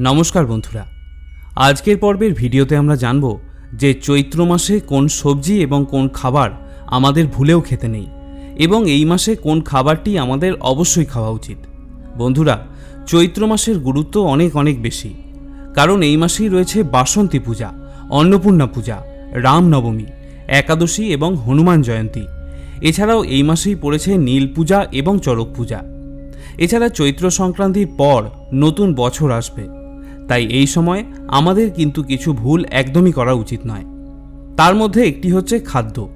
নমস্কার বন্ধুরা। আজকের পর্বের ভিডিওতে আমরা জানব যে চৈত্র মাসে কোন সবজি এবং কোন খাবার আমাদের ভুলেও খেতে নেই এবং এই মাসে কোন খাবারটি আমাদের অবশ্যই খাওয়া উচিত। বন্ধুরা, চৈত্র মাসের গুরুত্ব অনেক অনেক বেশি। কারণ এই মাসেই রয়েছে বাসন্তী পূজা, অন্নপূর্ণা পূজা, রামনবমী, একাদশী এবং হনুমান জয়ন্তী। এছাড়াও এই মাসেই পড়েছে নীল পূজা এবং চড়ক পূজা। এছাড়া চৈত্র সংক্রান্তির পর নতুন বছর আসবে। তাই এই সময় আমাদের কিন্তু কিছু ভুল একদমই করা উচিত নয়। তার মধ্যে একটি হচ্ছে খাদ্য।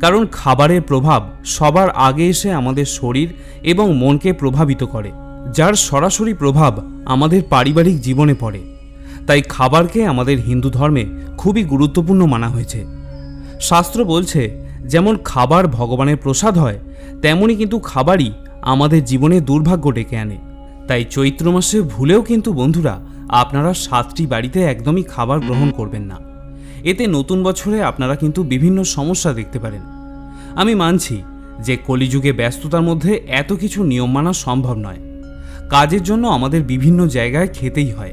কারণ খাবারের প্রভাব সবার আগে এসে আমাদের শরীর এবং মনকে প্রভাবিত করে, যার সরাসরি প্রভাব আমাদের পারিবারিক জীবনে পড়ে। তাই খাবারকে আমাদের হিন্দু ধর্মে খুবই গুরুত্বপূর্ণ মানা হয়েছে। শাস্ত্র বলছে, যেমন খাবার ভগবানের প্রসাদ হয় তেমনই কিন্তু খাবারই আমাদের জীবনে দুর্ভাগ্য ডেকে আনে। তাই চৈত্র মাসে ভুলেও কিন্তু বন্ধুরা আপনারা সাতটি বাড়িতে একদমই খাবার গ্রহণ করবেন না। এতে নতুন বছরে আপনারা কিন্তু বিভিন্ন সমস্যা দেখতে পারেন। আমি মানছি যে কলিযুগে ব্যস্ততার মধ্যে এত কিছু নিয়ম মানা সম্ভব নয়। কাজের জন্য আমাদের বিভিন্ন জায়গায় খেতেই হয়।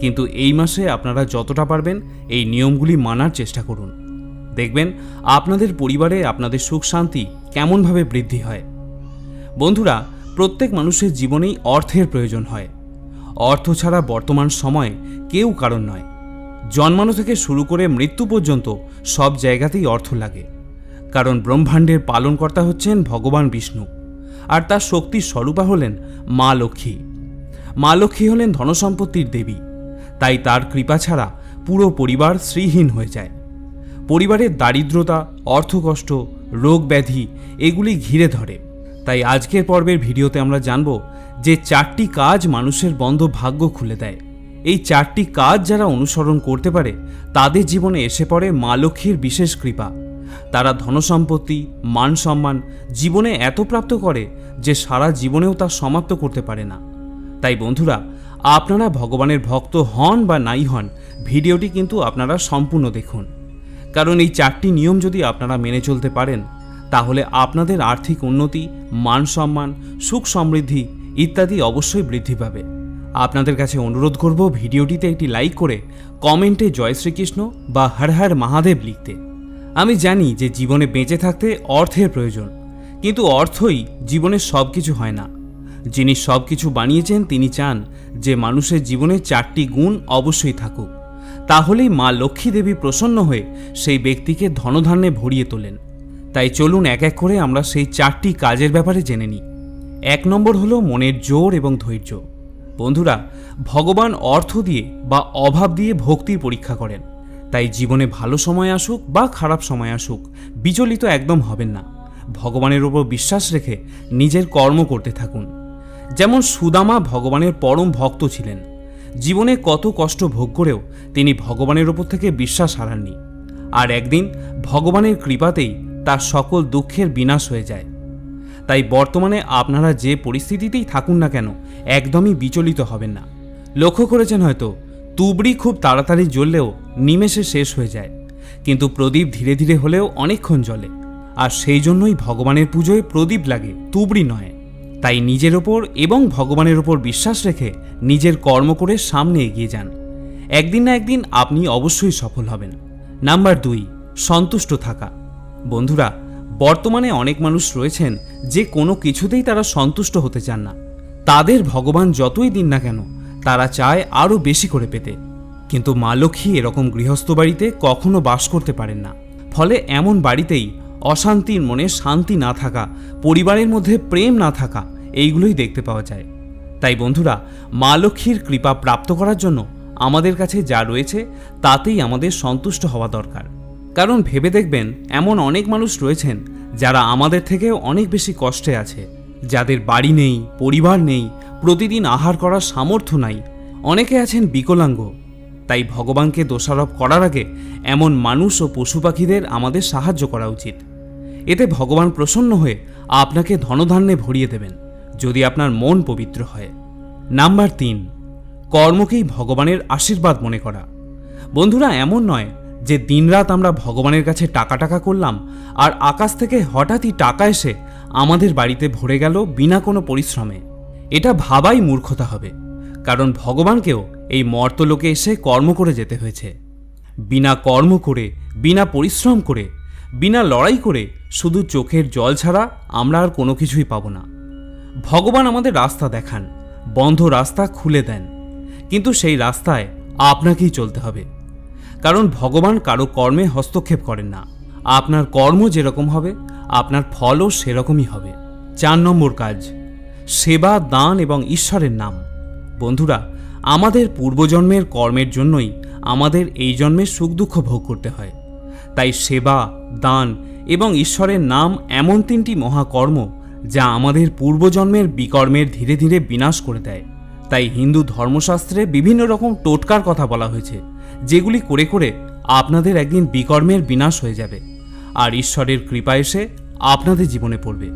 কিন্তু এই মাসে আপনারা যতটা পারবেন এই নিয়মগুলি মানার চেষ্টা করুন। দেখবেন আপনাদের পরিবারে আপনাদের সুখ শান্তি কেমনভাবে বৃদ্ধি হয়। বন্ধুরা, প্রত্যেক মানুষের জীবনেই অর্থের প্রয়োজন হয়। অর্থ ছাড়া বর্তমান সময়ে কেউ কারণ নয়। জন্মানো থেকে শুরু করে মৃত্যু পর্যন্ত সব জায়গাতেই অর্থ লাগে। কারণ ব্রহ্মাণ্ডের পালনকর্তা হচ্ছেন ভগবান বিষ্ণু। আর তার শক্তির স্বরূপা হলেন মা লক্ষ্মী। মা লক্ষ্মী হলেন ধনসম্পত্তির দেবী। তাই তার কৃপা ছাড়া পুরো পরিবার শ্রীহীন হয়ে যায়। পরিবারের দারিদ্রতা, অর্থকষ্ট রোগ ব্যাধি এগুলি ঘিরে ধরে। তাই আজকের পর্বের ভিডিওতে আমরা জানব যে চারটি কাজ মানুষের বন্ধ ভাগ্য খুলে দেয়। এই চারটি কাজ যারা অনুসরণ করতে পারে, তাদের জীবনে এসে পড়ে মা লক্ষ্মীর বিশেষ কৃপা। তারা ধনসম্পত্তি, মান সম্মান জীবনে এত প্রাপ্ত করে যে সারা জীবনেও তা সমাপ্ত করতে পারে না। তাই বন্ধুরা, আপনারা ভগবানের ভক্ত হন বা নাই হন, ভিডিওটি কিন্তু আপনারা সম্পূর্ণ দেখুন। কারণ এই চারটি নিয়ম যদি আপনারা মেনে চলতে পারেন, তাহলে আপনাদের আর্থিক উন্নতি, মান সম্মান, সুখ সমৃদ্ধি ইত্যাদি অবশ্যই বৃদ্ধি পাবে। আপনাদের কাছে অনুরোধ করব ভিডিওটিতে একটি লাইক করে কমেন্টে জয় শ্রীকৃষ্ণ বা হর হর মহাদেব লিখতে। আমি জানি যে জীবনে বেঁচে থাকতে অর্থের প্রয়োজন, কিন্তু অর্থই জীবনের সব কিছু হয় না। যিনি সব কিছু বানিয়েছেন, তিনি চান যে মানুষের জীবনে চারটি গুণ অবশ্যই থাকুক। তাহলেই মা লক্ষ্মী দেবী প্রসন্ন হয়ে সেই ব্যক্তিকে ধনধান্যে ভরিয়ে তোলেন। তাই চলুন এক এক করে আমরা সেই চারটি কাজের ব্যাপারে জেনে নিই। এক নম্বর হলো মনের জোর এবং ধৈর্য। বন্ধুরা, ভগবান অর্থ দিয়ে বা অভাব দিয়ে ভক্তির পরীক্ষা করেন। তাই জীবনে ভালো সময় আসুক বা খারাপ সময় আসুক, বিচলিত একদম হবেন না। ভগবানের ওপর বিশ্বাস রেখে নিজের কর্ম করতে থাকুন। যেমন সুদামা ভগবানের পরম ভক্ত ছিলেন। জীবনে কত কষ্ট ভোগ করেও তিনি ভগবানের ওপর থেকে বিশ্বাস হারাননি। আর একদিন ভগবানের কৃপাতেই তার সকল দুঃখের বিনাশ হয়ে যায়। তাই বর্তমানে আপনারা যে পরিস্থিতিতেই থাকুন না কেন, একদমই বিচলিত হবেন না। লক্ষ্য করেছেন হয়তো, তুবড়ি খুব তাড়াতাড়ি জ্বললেও নিমেষে শেষ হয়ে যায়। কিন্তু প্রদীপ ধীরে ধীরে হলেও অনেকক্ষণ জ্বলে। আর সেই জন্যই ভগবানের পুজোয় প্রদীপ লাগে, তুবড়ি নয়। তাই নিজের ওপর এবং ভগবানের ওপর বিশ্বাস রেখে নিজের কর্ম করে সামনে এগিয়ে যান। একদিন না একদিন আপনি অবশ্যই সফল হবেন। নাম্বার দুই, সন্তুষ্ট থাকা। বন্ধুরা বর্তমানে অনেক মানুষ রয়েছেন যে কোনো কিছুতেই তারা সন্তুষ্ট হতে চান না। তাদের ভগবান যতই দিন না কেন, তারা চায় আরও বেশি করে পেতে। কিন্তু মা লক্ষ্মী এরকম গৃহস্থ বাড়িতে কখনো বাস করতে পারেন না। ফলে এমন বাড়িতেই অশান্তির মনে শান্তি না থাকা, পরিবারের মধ্যে প্রেম না থাকা, এইগুলোই দেখতে পাওয়া যায়। তাই বন্ধুরা, মা লক্ষ্মীর কৃপা প্রাপ্ত করার জন্য আমাদের কাছে যা রয়েছে, তাতেই আমাদের সন্তুষ্ট হওয়া দরকার। কারণ ভেবে দেখবেন, এমন অনেক মানুষ রয়েছেন যারা আমাদের থেকেও অনেক বেশি কষ্টে আছে। যাদের বাড়ি নেই, পরিবার নেই, প্রতিদিন আহার করার সামর্থ্য নাই। অনেকে আছেন বিকলাঙ্গ। তাই ভগবানকে দোষারোপ করার আগে এমন মানুষ ও পশু পাখিদের আমাদের সাহায্য করা উচিত। এতে ভগবান প্রসন্ন হয়ে আপনাকে ধনধান্যে ভরিয়ে দেবেন, যদি আপনার মন পবিত্র হয়। নাম্বার তিন, কর্মকেই ভগবানের আশীর্বাদ মনে করা। বন্ধুরা, এমন নয় যে দিনরাত আমরা ভগবানের কাছে টাকা টাকা করলাম আর আকাশ থেকে হঠাৎই টাকা এসে আমাদের বাড়িতে ভরে গেল বিনা কোনো পরিশ্রমে। এটা ভাবাই মূর্খতা হবে, কারণ ভগবানকেও এই মর্তলোকে এসে কর্ম করে যেতে হয়েছে। বিনা কর্ম করে, বিনা পরিশ্রম করে, বিনা লড়াই করে শুধু চোখের জল ছাড়া আমরা আর কোনো কিছুই পাবো না। ভগবান আমাদের রাস্তা দেখান, বন্ধ রাস্তা খুলে দেন, কিন্তু সেই রাস্তায় আপনাকেই চলতে হবে। কারণ ভগবান কারও কর্মে হস্তক্ষেপ করেন না। আপনার কর্ম যেরকম হবে, আপনার ফলও সেরকমই হবে। চার নম্বর কাজ, সেবা, দান এবং ঈশ্বরের নাম। বন্ধুরা, আমাদের পূর্বজন্মের কর্মের জন্যই আমাদের এই জন্মে সুখ দুঃখ ভোগ করতে হয়। তাই সেবা, দান এবং ঈশ্বরের নাম এমন তিনটি মহাকর্ম যা আমাদের পূর্বজন্মের বিকর্মের ধীরে ধীরে বিনাশ করে দেয়। তাই হিন্দু ধর্মশাস্ত্রে বিভিন্ন রকম টোটকার কথা বলা হয়েছে। যেগুলি করে করে আপনাদের একদিন বিকর্মের বিনাশ হয়ে যাবে, আর ঈশ্বরের কৃপা এসে আপনাদের জীবনে পড়বে।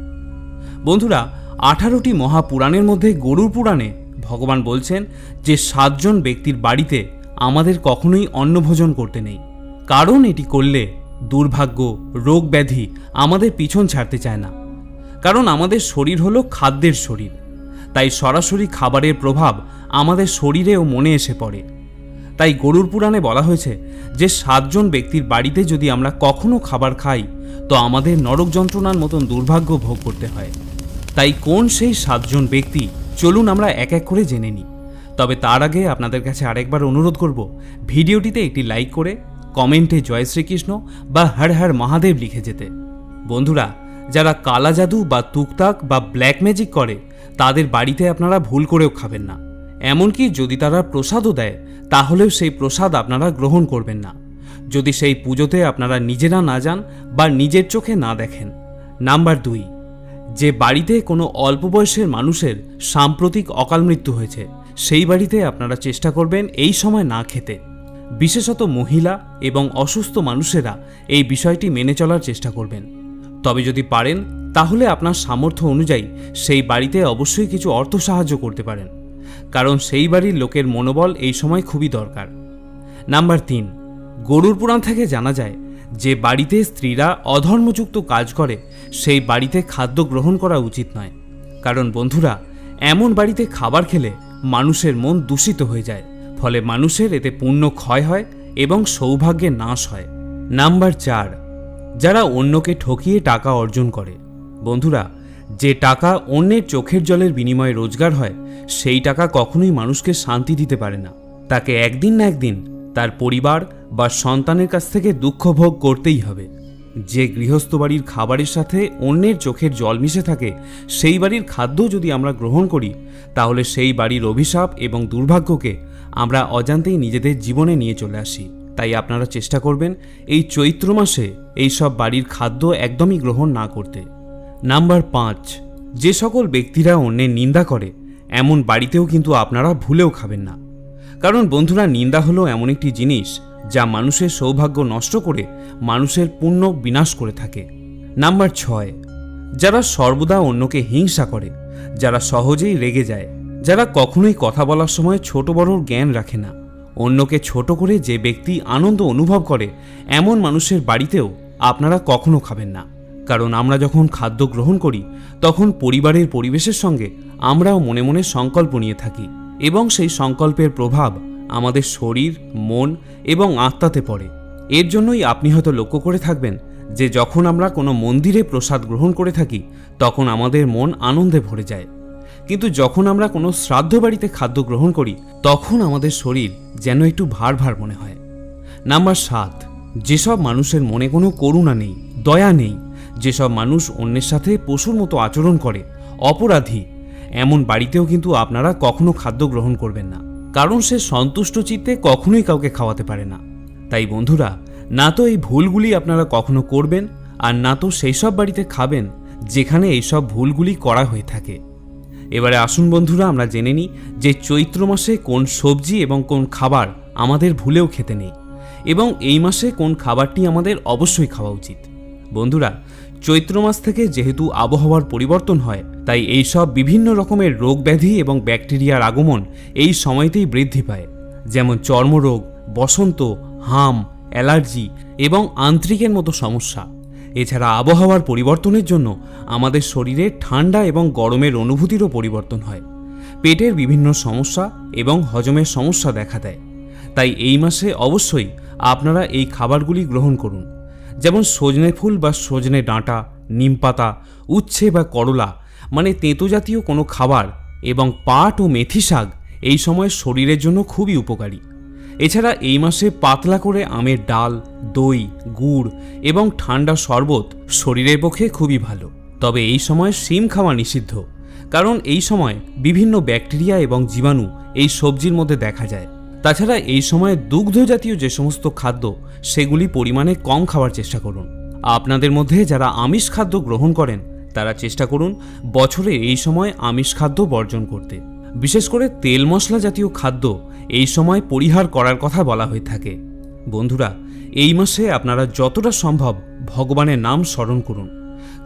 বন্ধুরা, আঠারোটি মহাপুরাণের মধ্যে গরুর পুরাণে ভগবান বলছেন যে সাতজন ব্যক্তির বাড়িতে আমাদের কখনোই অন্নভোজন করতে নেই, কারণ এটি করলে দুর্ভাগ্য রোগ ব্যাধি আমাদের পিছন ছাড়তে চায় না। কারণ আমাদের শরীর হলো খাদ্যের শরীর, তাই সরাসরি খাবারের প্রভাব আমাদের শরীরে ও মনে এসে পড়ে। তাই গরুর পুরাণে বলা হয়েছে যে সাতজন ব্যক্তির বাড়িতে যদি আমরা কখনো খাবার খাই, তো আমাদের নরক যন্ত্রণার মতন দুর্ভাগ্য ভোগ করতে হয়। তাই কোন সেই সাতজন ব্যক্তি? চলুন আমরা এক এক করে জেনে নিই। তবে তার আগে আপনাদের কাছে আরেকবার অনুরোধ করব, ভিডিওটিতে একটি লাইক করে, কমেন্টে জয় শ্রীকৃষ্ণ বা হর হর মহাদেব লিখে যেতে। বন্ধুরা, যারা কালা জাদু বা তুকতাক বা ব্ল্যাক ম্যাজিক করে, তাদের বাড়িতে আপনারা ভুল করেও খাবেন না। এমনকি যদি তারা প্রসাদও দেয়, তাহলেও সেই প্রসাদ আপনারা গ্রহণ করবেন না। যদি সেই পুজোতে আপনারা নিজেরা না যান বা নিজের চোখে না দেখেন। নাম্বার দুই, যে বাড়িতে কোনো অল্প বয়সের মানুষের সাম্প্রতিক অকাল মৃত্যু হয়েছে, সেই বাড়িতে আপনারা চেষ্টা করবেন এই সময় না খেতে। বিশেষত মহিলা এবং অসুস্থ মানুষেরা এই বিষয়টি মেনে চলার চেষ্টা করবেন। তবে যদি পারেন, তাহলে আপনার সামর্থ্য অনুযায়ী সেই বাড়িতে অবশ্যই কিছু অর্থ সাহায্য করতে পারেন। কারণ সেই বাড়ির লোকের মনোবল এই সময় খুবই দরকার। নাম্বার তিন, গরুর পুরাণ থেকে জানা যায় যে বাড়িতে স্ত্রীরা অধর্মযুক্ত কাজ করে, সেই বাড়িতে খাদ্য গ্রহণ করা উচিত নয়। কারণ বন্ধুরা, এমন বাড়িতে খাবার খেলে মানুষের মন দূষিত হয়ে যায়, ফলে মানুষের এতে পুণ্য ক্ষয় হয় এবং সৌভাগ্যে নাশ হয়। নাম্বার চার, যারা অন্যকে ঠকিয়ে টাকা অর্জন করে। বন্ধুরা যে টাকা অন্যের চোখের জলের বিনিময়ে রোজগার হয়, সেই টাকা কখনোই মানুষকে শান্তি দিতে পারে না। তাকে একদিন না একদিন তার পরিবার বা সন্তানের কাছ থেকে দুঃখ ভোগ করতেই হবে। যে গৃহস্থ বাড়ির খাবারের সাথে অন্যের চোখের জল মিশে থাকে, সেই বাড়ির খাদ্য যদি আমরা গ্রহণ করি, তাহলে সেই বাড়ির অভিশাপ এবং দুর্ভাগ্যকে আমরা অজান্তেই নিজেদের জীবনে নিয়ে চলে আসি। তাই আপনারা চেষ্টা করবেন এই চৈত্র মাসে এই সব বাড়ির খাদ্য একদমই গ্রহণ না করতে। নাম্বার পাঁচ, যে সকল ব্যক্তিরা অন্যের নিন্দা করে, এমন বাড়িতেও কিন্তু আপনারা ভুলেও খাবেন না। কারণ বন্ধুরা, নিন্দা হলো এমন একটি জিনিস যা মানুষের সৌভাগ্য নষ্ট করে মানুষের পুণ্য বিনাশ করে থাকে। নাম্বার ছয়, যারা সর্বদা অন্যকে হিংসা করে, যারা সহজেই রেগে যায়, যারা কখনোই কথা বলার সময় ছোট বড় জ্ঞান রাখে না, অন্যকে ছোট করে যে ব্যক্তি আনন্দ অনুভব করে, এমন মানুষের বাড়িতেও আপনারা কখনো খাবেন না। কারণ আমরা যখন খাদ্য গ্রহণ করি, তখন পরিবারের পরিবেশের সঙ্গে আমরাও মনে মনে সংকল্প নিয়ে থাকি এবং সেই সংকল্পের প্রভাব আমাদের শরীর, মন এবং আত্মাতে পড়ে। এর জন্যই আপনি হয়তো লক্ষ্য করে থাকবেন যে যখন আমরা কোনো মন্দিরে প্রসাদ গ্রহণ করে থাকি, তখন আমাদের মন আনন্দে ভরে যায়। কিন্তু যখন আমরা কোনো শ্রাদ্ধ বাড়িতে খাদ্য গ্রহণ করি, তখন আমাদের শরীর যেন একটু ভার ভার মনে হয়। নাম্বার সাত, যেসব মানুষের মনে কোনো করুণা নেই, দয়া নেই যেসব মানুষ অন্যের সাথে পশুর মতো আচরণ করে, অপরাধী, এমন বাড়িতেও কিন্তু আপনারা কখনো খাদ্য গ্রহণ করবেন না। কারণ সে সন্তুষ্ট চিত্তে কখনোই কাউকে খাওয়াতে পারে না। তাই বন্ধুরা, না তো এই ভুলগুলি আপনারা কখনো করবেন, আর না তো সেই সব বাড়িতে খাবেন যেখানে এইসব ভুলগুলি করা হয়ে থাকে। এবারে আসুন বন্ধুরা, আমরা জেনে নিই যে চৈত্র মাসে কোন সবজি এবং কোন খাবার আমাদের ভুলেও খেতে নেই। এবং এই মাসে কোন খাবারটি আমাদের অবশ্যই খাওয়া উচিত। বন্ধুরা, চৈত্র মাস থেকে যেহেতু আবহাওয়ার পরিবর্তন হয়, তাই এই সব বিভিন্ন রকমের রোগ ব্যাধি এবং ব্যাকটেরিয়ার আগমন এই সময়তেই বৃদ্ধি পায়। যেমন চর্মরোগ, বসন্ত, হাম, অ্যালার্জি এবং আন্ত্রিকের মতো সমস্যা। এছাড়া আবহাওয়ার পরিবর্তনের জন্য আমাদের শরীরে ঠান্ডা এবং গরমের অনুভূতিরও পরিবর্তন হয়। পেটের বিভিন্ন সমস্যা এবং হজমের সমস্যা দেখা দেয়। তাই এই মাসে অবশ্যই আপনারা এই খাবারগুলি গ্রহণ করুন। যেমন সজনে ফুল বা সজনে ডাঁটা নিমপাতা উচ্ছে বা করলা মানে তেঁতো জাতীয় কোনো খাবার এবং পাট ও মেথি শাক এই সময় শরীরের জন্য খুবই উপকারী। এছাড়া এই মাসে পাতলা করে আমের ডাল, দই, গুড় এবং ঠান্ডা শরবত শরীরের পক্ষে খুবই ভালো। তবে এই সময় শিম খাওয়া নিষিদ্ধ, কারণ এই সময় বিভিন্ন ব্যাকটেরিয়া এবং জীবাণু এই সবজির মধ্যে দেখা যায়। তাছাড়া এই সময়ে দুগ্ধ জাতীয় যে সমস্ত খাদ্য, সেগুলি পরিমাণে কম খাওয়ার চেষ্টা করুন। আপনাদের মধ্যে যারা আমিষ খাদ্য গ্রহণ করেন, তারা চেষ্টা করুন বছরে এই সময় আমিষ খাদ্য বর্জন করতে। বিশেষ করে তেল মশলা জাতীয় খাদ্য এই সময় পরিহার করার কথা বলা হয়ে থাকে। বন্ধুরা, এই মাসে আপনারা যতটা সম্ভব ভগবানের নাম স্মরণ করুন।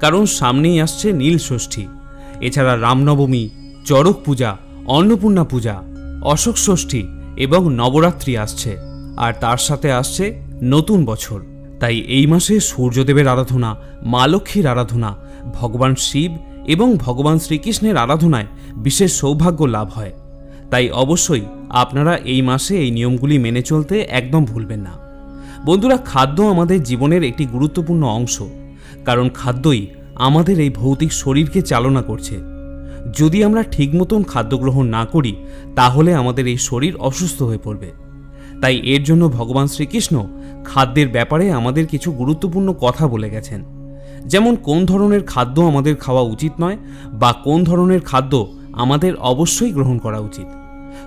কারণ সামনেই আসছে নীল ষষ্ঠী। এছাড়া রামনবমী, চড়ক পূজা, অন্নপূর্ণা পূজা, অশোক ষষ্ঠী এবং নবরাত্রি আসছে, আর তার সাথে আসছে নতুন বছর। তাই এই মাসে সূর্যদেবের আরাধনা, মা লক্ষ্মীর আরাধনা, ভগবান শিব এবং ভগবান শ্রীকৃষ্ণের আরাধনায় বিশেষ সৌভাগ্য লাভ হয়। তাই অবশ্যই আপনারা এই মাসে এই নিয়মগুলি মেনে চলতে একদম ভুলবেন না। বন্ধুরা, খাদ্য আমাদের জীবনের একটি গুরুত্বপূর্ণ অংশ, কারণ খাদ্যই আমাদের এই ভৌতিক শরীরকে চালনা করছে। যদি আমরা ঠিক মতন খাদ্য গ্রহণ না করি, তাহলে আমাদের এই শরীর অসুস্থ হয়ে পড়বে। তাই এর জন্য ভগবান শ্রীকৃষ্ণ খাদ্যের ব্যাপারে আমাদের কিছু গুরুত্বপূর্ণ কথা বলে গেছেন। যেমন কোন ধরনের খাদ্য আমাদের খাওয়া উচিত নয় বা কোন ধরনের খাদ্য আমাদের অবশ্যই গ্রহণ করা উচিত।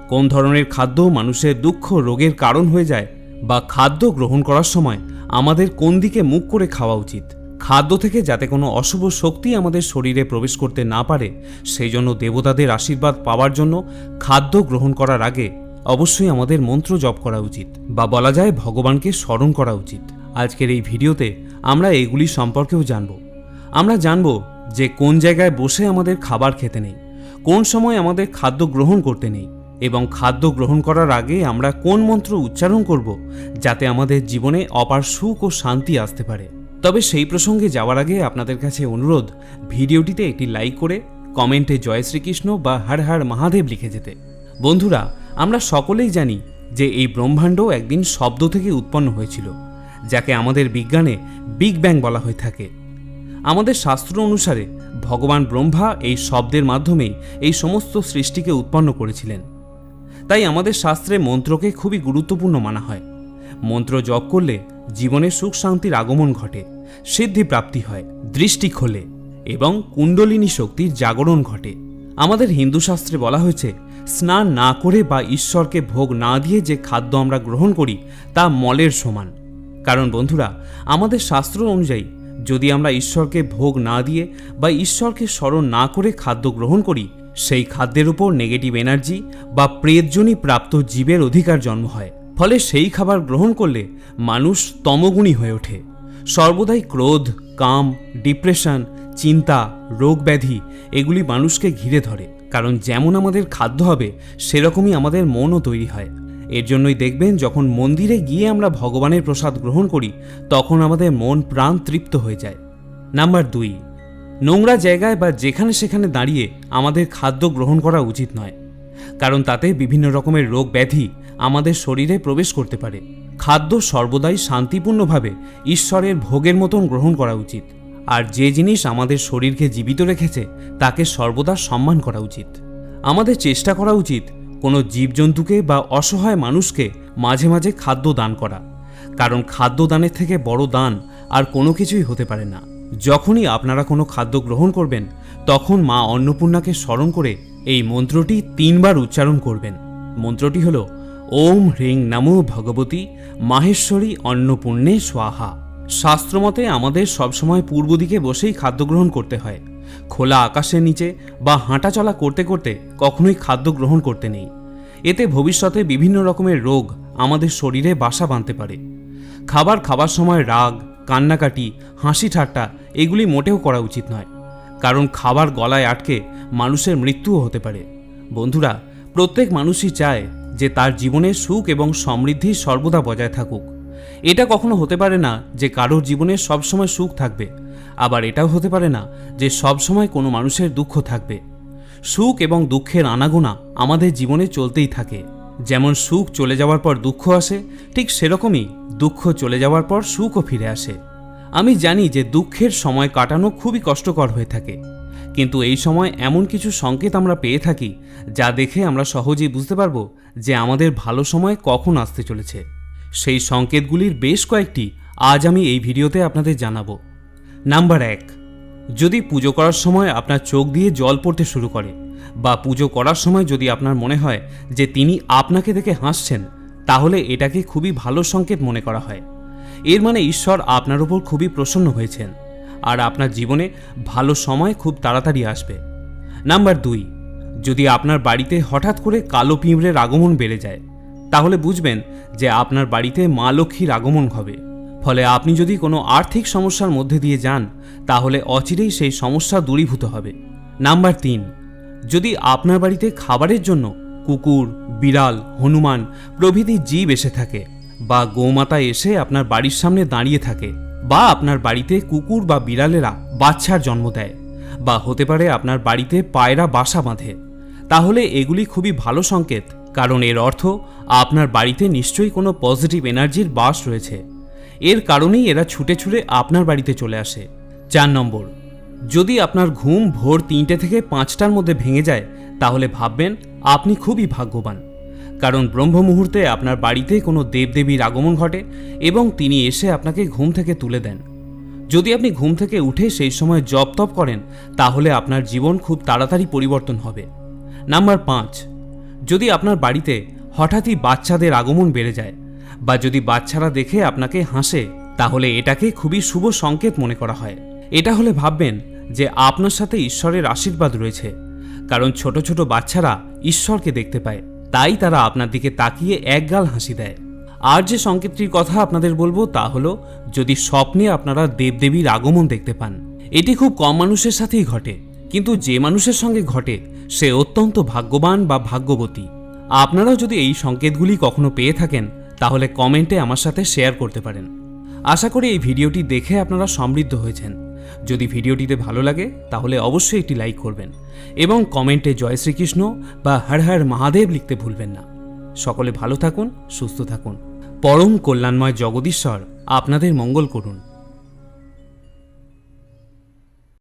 কোন ধরনের খাদ্য মানুষের দুঃখ, রোগের কারণ হয়ে যায় বা খাদ্য গ্রহণ করার সময় আমাদের কোন দিকে মুখ করে খাওয়া উচিত। খাদ্য থেকে যাতে কোনো অশুভ শক্তি আমাদের শরীরে প্রবেশ করতে না পারে, সেই জন্য দেবতাদের আশীর্বাদ পাওয়ার জন্য খাদ্য গ্রহণ করার আগে অবশ্যই আমাদের মন্ত্র জপ করা উচিত বা বলা যায় ভগবানকে স্মরণ করা উচিত। আজকের এই ভিডিওতে আমরা এগুলি সম্পর্কেও জানব। আমরা জানব যে কোন জায়গায় বসে আমাদের খাবার খেতে নেই, কোন সময় আমাদের খাদ্য গ্রহণ করতে নেই এবং খাদ্য গ্রহণ করার আগে আমরা কোন মন্ত্র উচ্চারণ করব যাতে আমাদের জীবনে অপার সুখ ও শান্তি আসতে পারে। তবে সেই প্রসঙ্গে যাওয়ার আগে আপনাদের কাছে অনুরোধ, ভিডিওটিতে একটি লাইক করে কমেন্টে জয় শ্রীকৃষ্ণ বা হর হর মহাদেব লিখে যেতে। বন্ধুরা, আমরা সকলেই জানি যে এই ব্রহ্মাণ্ড একদিন শব্দ থেকে উৎপন্ন হয়েছিল, যাকে আমাদের বিজ্ঞানে বিগ ব্যাং বলা হয়ে থাকে। আমাদের শাস্ত্র অনুসারে ভগবান ব্রহ্মা এই শব্দের মাধ্যমেই এই সমস্ত সৃষ্টিকে উৎপন্ন করেছিলেন। তাই আমাদের শাস্ত্রে মন্ত্রকে খুবই গুরুত্বপূর্ণ মানা হয়। মন্ত্র জপ করলে জীবনে সুখ শান্তির আগমন ঘটে, সিদ্ধি প্রাপ্তি হয়, দৃষ্টি খোলে এবং কুণ্ডলিনী শক্তির জাগরণ ঘটে। আমাদের হিন্দু শাস্ত্রে বলা হয়েছে, স্নান না করে বা ঈশ্বরকে ভোগ না দিয়ে যে খাদ্য আমরা গ্রহণ করি, তা মলের সমান। কারণ বন্ধুরা, আমাদের শাস্ত্র অনুযায়ী, যদি আমরা ঈশ্বরকে ভোগ না দিয়ে বা ঈশ্বরকে স্মরণ না করে খাদ্য গ্রহণ করি, সেই খাদ্যের উপর নেগেটিভ এনার্জি বা প্রেতজনী প্রাপ্ত জীবের অধিকার জন্ম হয়। ফলে সেই খাবার গ্রহণ করলে মানুষ তমগুণী হয়ে ওঠে। সর্বদাই ক্রোধ, কাম, ডিপ্রেশন, চিন্তা রোগ ব্যাধি এগুলি মানুষকে ঘিরে ধরে, কারণ যেমন আমাদের খাদ্য হবে, সেরকমই আমাদের মনও তৈরি হয়। এর জন্যই দেখবেন, যখন মন্দিরে গিয়ে আমরা ভগবানের প্রসাদ গ্রহণ করি, তখন আমাদের মন প্রাণ তৃপ্ত হয়ে যায়। নাম্বার দুই, নোংরা জায়গায় বা যেখানে সেখানে দাঁড়িয়ে আমাদের খাদ্য গ্রহণ করা উচিত নয়, কারণ তাতে বিভিন্ন রকমের রোগ ব্যাধি আমাদের শরীরে প্রবেশ করতে পারে। খাদ্য সর্বদাই শান্তিপূর্ণভাবে ঈশ্বরের ভোগের মতন গ্রহণ করা উচিত। আর যে জিনিস আমাদের শরীরকে জীবিত রেখেছে, তাকে সর্বদা সম্মান করা উচিত। আমাদের চেষ্টা করা উচিত কোনো জীবজন্তুকে বা অসহায় মানুষকে মাঝে মাঝে খাদ্য দান করা। কারণ খাদ্য দানের থেকে বড় দান আর কোনো কিছুই হতে পারে না। যখনই আপনারা কোনো খাদ্য গ্রহণ করবেন, তখন মা অন্নপূর্ণাকে স্মরণ করে এই মন্ত্রটি তিনবার উচ্চারণ করবেন। মন্ত্রটি হল ওম হ্রিং নমো ভগবতী মাহেশ্বরী অন্নপূর্ণে স্বাহা। শাস্ত্রমতে আমাদের সবসময় পূর্ব দিকে বসেই খাদ্য গ্রহণ করতে হয়। খোলা আকাশের নিচে বা হাঁটাচলা করতে করতে কখনোই খাদ্য গ্রহণ করতে নেই। এতে ভবিষ্যতে বিভিন্ন রকমের রোগ আমাদের শরীরে বাসা বাঁধতে পারে। খাবার খাবার সময় রাগ, কান্নাকাটি, হাসি ঠাট্টা এগুলি মোটেও করা উচিত নয়। কারণ খাবার গলায় আটকে মানুষের মৃত্যুও হতে পারে। বন্ধুরা, প্রত্যেক মানুষই চায় যে তার জীবনে সুখ এবং সমৃদ্ধি সর্বদা বজায় থাকুক। এটা কখনো হতে পারে না যে কারোর জীবনে সবসময় সুখ থাকবে, আবার এটাও হতে পারে না যে সবসময় কোনো মানুষের দুঃখ থাকবে। সুখ এবং দুঃখের আনাগোনা আমাদের জীবনে চলতেই থাকে। যেমন সুখ চলে যাওয়ার পর দুঃখ আসে, ঠিক সেরকমই দুঃখ চলে যাওয়ার পর সুখও ফিরে আসে। আমি জানি যে দুঃখের সময় কাটানো খুবই কষ্টকর হয়ে থাকে। কিন্তু এই সময় এমন কিছু সংকেত আমরা পেয়ে থাকি, যা দেখে আমরা সহজেই বুঝতে পারব যে আমাদের ভালো সময় কখন আসতে চলেছে। সেই সংকেতগুলির বেশ কয়েকটি আজ আমি এই ভিডিওতে আপনাদের জানাব। নাম্বার এক, যদি পুজো করার সময় আপনার চোখ দিয়ে জল পড়তে শুরু করে বা পুজো করার সময় যদি আপনার মনে হয় যে তিনি আপনাকে দেখে হাসছেন, তাহলে এটাকে খুবই ভালো সংকেত মনে করা হয়। এর মানে ঈশ্বর আপনার উপর খুবই প্রসন্ন হয়েছেন। আর আপনার জীবনে ভালো সময় খুব তাড়াতাড়ি আসবে। নাম্বার দুই, যদি আপনার বাড়িতে হঠাৎ করে কালো পিঁপড়ের আগমন বেড়ে যায়, তাহলে বুঝবেন যে আপনার বাড়িতে মা লক্ষ্মীর আগমন হবে। ফলে আপনি যদি কোনো আর্থিক সমস্যার মধ্যে দিয়ে যান, তাহলে অচিরেই সেই সমস্যা দূরীভূত হবে। নাম্বার তিন, যদি আপনার বাড়িতে খাবারের জন্য কুকুর, বিড়াল, হনুমান প্রভৃতি জীব এসে থাকে বা গোমাতা এসে আপনার বাড়ির সামনে দাঁড়িয়ে থাকে বা আপনার বাড়িতে কুকুর বা বিড়ালেরা বাচ্চার জন্ম দেয় বা হতে পারে আপনার বাড়িতে পায়রা বাসা বাঁধে। তাহলে এগুলি খুবই ভালো সংকেত, কারণ এর অর্থ আপনার বাড়িতে নিশ্চয়ই কোনো পজিটিভ এনার্জির বাস রয়েছে। এর কারণেই এরা ছুটে ছুটে আপনার বাড়িতে চলে আসে। চার নম্বর, যদি আপনার ঘুম ভোর তিনটে থেকে পাঁচটার মধ্যে ভেঙে যায়, তাহলে ভাববেন আপনি খুবই ভাগ্যবান। কারণ ব্রহ্ম মুহূর্তে আপনার বাড়িতে কোনো দেবদেবীর আগমন ঘটে এবং তিনি এসে আপনাকে ঘুম থেকে তুলে দেন। যদি আপনি ঘুম থেকে উঠে সেই সময় জপ তপ করেন, তাহলে আপনার জীবন খুব তাড়াতাড়ি পরিবর্তন হবে। নাম্বার পাঁচ, যদি আপনার বাড়িতে হঠাৎই বাচ্চাদের আগমন বেড়ে যায় বা যদি বাচ্চারা দেখে আপনাকে হাসে, তাহলে এটাকে খুবই শুভ সংকেত মনে করা হয়। এটা হলে ভাববেন যে আপনার সাথে ঈশ্বরের আশীর্বাদ রয়েছে, কারণ ছোট ছোট বাচ্চারা ঈশ্বরকে দেখতে পায়। তাই তারা আপনার দিকে তাকিয়ে একগাল হাসি দেয়। আর যে সংকেতটির কথা আপনাদের বলব তা হলো, যদি স্বপ্নে আপনারা দেবদেবীর আগমন দেখতে পান, এটি খুব কম মানুষের সাথেই ঘটে, কিন্তু যে মানুষের সঙ্গে ঘটে, সে অত্যন্ত ভাগ্যবান বা ভাগ্যবতী। আপনারাও যদি এই সংকেতগুলি কখনো পেয়ে থাকেন, তাহলে কমেন্টে আমার সাথে শেয়ার করতে পারেন। আশা করি এই ভিডিওটি দেখে আপনারা সমৃদ্ধ হয়েছেন। যদি ভিডিওটিতে ভালো লাগে, তাহলে অবশ্যই একটি লাইক করবেন এবং কমেন্টে জয় শ্রীকৃষ্ণ বা হর হর মহাদেব লিখতে ভুলবেন না। সকলে ভালো থাকুন, সুস্থ থাকুন। পরম কল্যাণময় জগদীশ্বর আপনাদের মঙ্গল করুন।